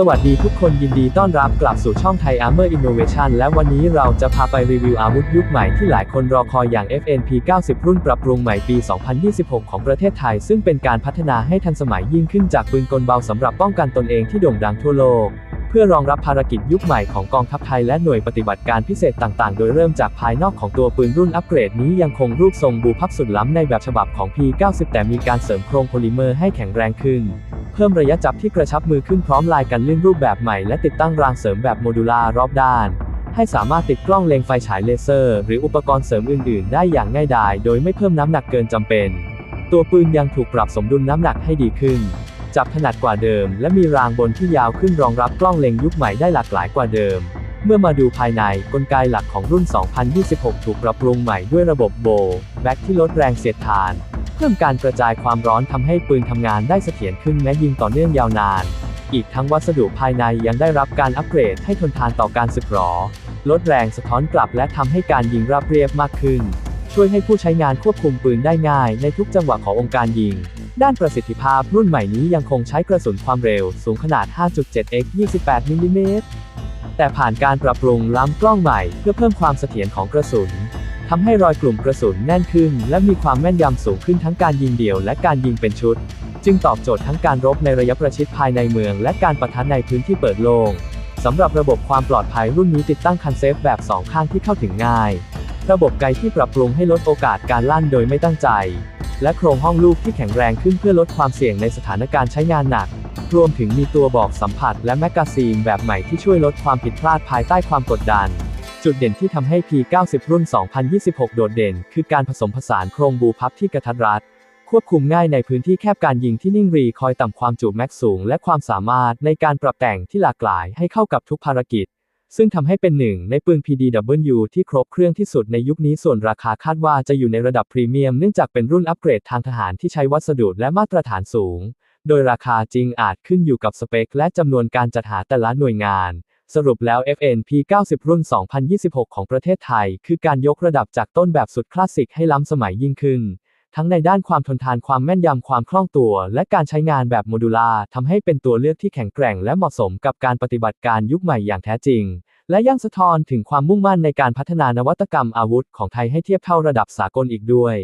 สวัสดีทุกคนยินดีต้อนรับกลับสู่ช่องไทย Armor Innovation และวันนี้เราจะพาไปรีวิวอาวุธยุคใหม่ที่หลายคนรอคอยอย่าง FNP 90 รุ่นปรับปรุงใหม่ปี 2026 ของประเทศไทย ซึ่งเป็นการพัฒนาให้ทันสมัยยิ่งขึ้นจากปืนกลเบาสำหรับป้องกันตนเองที่โด่งดังทั่วโลก เพื่อรองรับภารกิจยุคใหม่ของกองทัพไทยและหน่วยปฏิบัติการพิเศษต่างๆ โดยเริ่มจากภายนอกของตัวปืนรุ่นอัปเกรดนี้ยังคงรูปทรงบูพับสุดล้ำในแบบฉบับของ P90 แต่มีการเสริมโครงโพลิเมอร์ให้แข็งแรงขึ้น พิ่มระยะจับที่กระชับมือขึ้นพร้อมลายกันลื่นรูปแบบใหม่และติดตั้งรางเสริมแบบโมดูลารอบด้าน ให้สามารถติดกล้องเล็งไฟฉายเลเซอร์ หรืออุปกรณ์เสริมอื่น ๆ ได้อย่างง่ายดายโดยไม่เพิ่มน้ำหนักเกินจำเป็น ตัวปืนยังถูกปรับสมดุลน้ำหนักให้ดีขึ้น จับถนัดกว่าเดิม และมีรางบนที่ยาวขึ้นรองรับกล้องเล็งยุคใหม่ได้หลากหลายกว่าเดิม เมื่อมาดูภายในกลไกหลักของรุ่น 2026 ถูกปรับปรุงใหม่ด้วยระบบโบ แบ็กที่ลดแรงเสียดทาน เพิ่มการกระจายความร้อนทำให้ปืนทำงานได้เสถียรขึ้นแม้ยิงต่อเนื่องยาวนาน อีกทั้งวัสดุภายในยังได้รับการอัปเกรดให้ทนทานต่อการสึกหรอ ลดแรงสะท้อนกลับและทำให้การยิงราบเรียบมากขึ้น ช่วยให้ผู้ใช้งานควบคุมปืนได้ง่ายในทุกจังหวะขององค์การยิง ด้านประสิทธิภาพรุ่นใหม่นี้ยังคงใช้กระสุนความเร็วสูงขนาด 5.7x 28มิลลิเมตรแต่ผ่านการปรับปรุงล้ำกล้องใหม่เพื่อเพิ่มความเสถียรของกระสุน ทำให้รอยกลุ่มกระสุนแน่นขึ้น และมีความแม่นยำสูงขึ้นทั้งการยิงเดี่ยวและการยิงเป็นชุด จึงตอบโจทย์ทั้งการรบในระยะประชิดภายในเมือง และการปะทะในพื้นที่เปิดโล่งสำหรับระบบความปลอดภัยรุ่นนี้ติดตั้งคันเซฟแบบสองข้างที่เข้าถึงง่าย ระบบไกที่ปรับปรุงให้ลดโอกาสการลั่นโดยไม่ตั้งใจ และโครงห้องลูกที่แข็งแรงขึ้นเพื่อลดความเสี่ยงในสถานการณ์ใช้งานหนัก รวมถึงมีตัวบอกสัมผัสและแมกกาซีนแบบใหม่ที่ช่วยลดความผิดพลาดภายใต้ความกดดัน จุดเด่นที่ทำให้ P90 รุ่น 2026 โดดเด่น คือการผสมผสานโครงบูพับที่กระทัดรัด ควบคุมง่ายในพื้นที่แคบการยิงที่นิ่งรีคอยต่ำความจุแม็กสูง และความสามารถในการปรับแต่งที่หลากหลายให้เข้ากับทุกภารกิจ ซึ่งทำให้เป็นหนึ่งในปืน PDW ที่ครบเครื่องที่สุดในยุคนี้ส่วนราคาคาดว่าจะอยู่ในระดับพรีเมียมเนื่องจากเป็นรุ่นอัปเกรดทางทหารที่ใช้วัสดุและมาตรฐานสูง โดยราคาจริงอาจขึ้นอยู่กับสเปค และจำนวนการจัดหาแต่ละหน่วยงาน สรุปแล้ว FNP 90 รุ่น 2026 ของประเทศไทย คือการยกระดับจากต้นแบบสุดคลาสสิกให้ล้ำสมัยยิ่งขึ้น ทั้งในด้านความทนทานความแม่นยำความคล่องตัว และการใช้งานแบบโมดูลาทำให้เป็นตัวเลือกที่แข็งแกร่ง และเหมาะสมกับการปฏิบัติการยุคใหม่อย่างแท้จริง และยังสะท้อนถึงความมุ่งมั่นในการพัฒนานวัตกรรมอาวุธของไทยให้เทียบเท่าระดับสากลอีกด้วย